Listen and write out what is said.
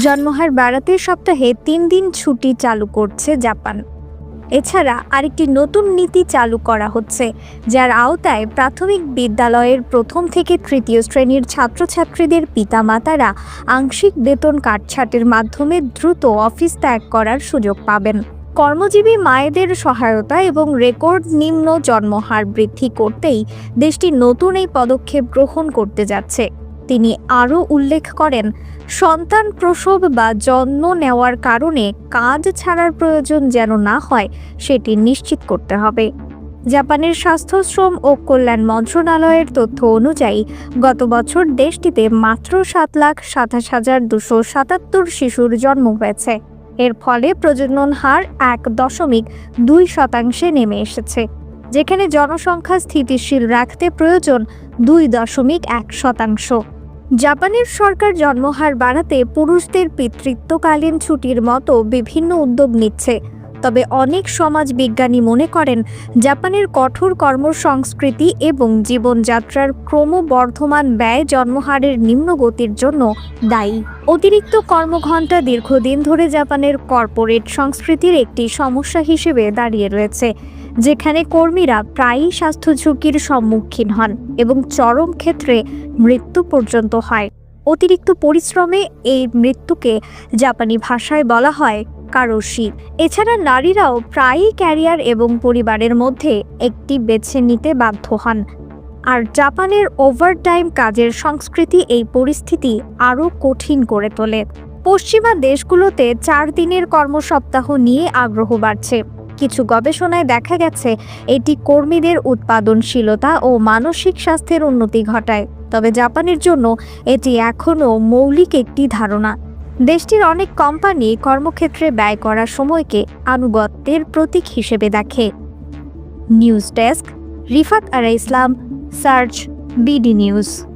জন্মহার বাড়াতে সপ্তাহে তিন দিন ছুটি চালু করছে জাপান। এছাড়া আরেকটি নতুন নীতি চালু করা হচ্ছে, যার আওতায় প্রাথমিক বিদ্যালয়ের প্রথম থেকে তৃতীয় শ্রেণির ছাত্রছাত্রীদের পিতামাতারা আংশিক বেতন কাটছাটের মাধ্যমে দ্রুত অফিস ত্যাগ করার সুযোগ পাবেন। কর্মজীবী মায়েদের সহায়তা এবং রেকর্ড নিম্ন জন্মহার বৃদ্ধি করতেই দেশটি নতুন এই পদক্ষেপ গ্রহণ করতে যাচ্ছে। তিনি আরও উল্লেখ করেন, সন্তান প্রসব বা জন্ম নেওয়ার কারণে কাজ ছাড়ার প্রয়োজন যেন না হয়, সেটি নিশ্চিত করতে হবে। জাপানের স্বাস্থ্য শ্রম ও কল্যাণ মন্ত্রণালয়ের তথ্য অনুযায়ী, গত বছর দেশটিতে মাত্র সাত লাখ সাতাশ হাজার দুশো সাতাত্তর শিশুর জন্ম হয়েছে। এর ফলে প্রজনন হার এক দশমিক দুই শতাংশে নেমে এসেছে। যেখানে জনসংখ্যা স্থিতিশীল রাখতে প্রয়োজন দুই দশমিক এক শতাংশ। জাপানের সরকার জন্মহার বাড়াতে পুরুষদের পিতৃত্বকালীন ছুটির মতো বিভিন্ন উদ্যোগ নিচ্ছে। তবে অনেক সমাজ বিজ্ঞানী মনে করেন, জাপানের কঠোর কর্মসংস্কৃতি এবং জীবনযাত্রার ক্রমবর্ধমান ব্যয় জন্মহারের নিম্ন গতির জন্য দায়ী। অতিরিক্ত কর্মঘণ্টা দীর্ঘদিন ধরে জাপানের কর্পোরেট সংস্কৃতির একটি সমস্যা হিসেবে দাঁড়িয়ে রয়েছে। যেখানে কর্মীরা প্রায়ই স্বাস্থ্য ঝুঁকির সম্মুখীন হন এবং চরম ক্ষেত্রে মৃত্যু পর্যন্ত হয়। অতিরিক্ত পরিশ্রমে এই মৃত্যুকে জাপানি ভাষায় বলা হয় কারোশি। এছাড়া নারীরাও প্রায়ই ক্যারিয়ার এবং পরিবারের মধ্যে একটি বেছে নিতে বাধ্য হন। আর জাপানের ওভারটাইম কাজের সংস্কৃতি এই পরিস্থিতি আরও কঠিন করে তোলে। পশ্চিমা দেশগুলোতে চার দিনের কর্মসপ্তাহ নিয়ে আগ্রহ বাড়ছে। কিছু গবেষণায় দেখা গেছে, এটি কর্মীদের উৎপাদনশীলতা ও মানসিক স্বাস্থ্যের উন্নতি ঘটায়। তবে জাপানের জন্য এটি এখনও মৌলিক একটি ধারণা। দেশটির অনেক কোম্পানি কর্মক্ষেত্রে ব্যয় করার সময়কে আনুগত্যের প্রতীক হিসেবে দেখে। News desk, Rifat Ara Islam, search, BD news.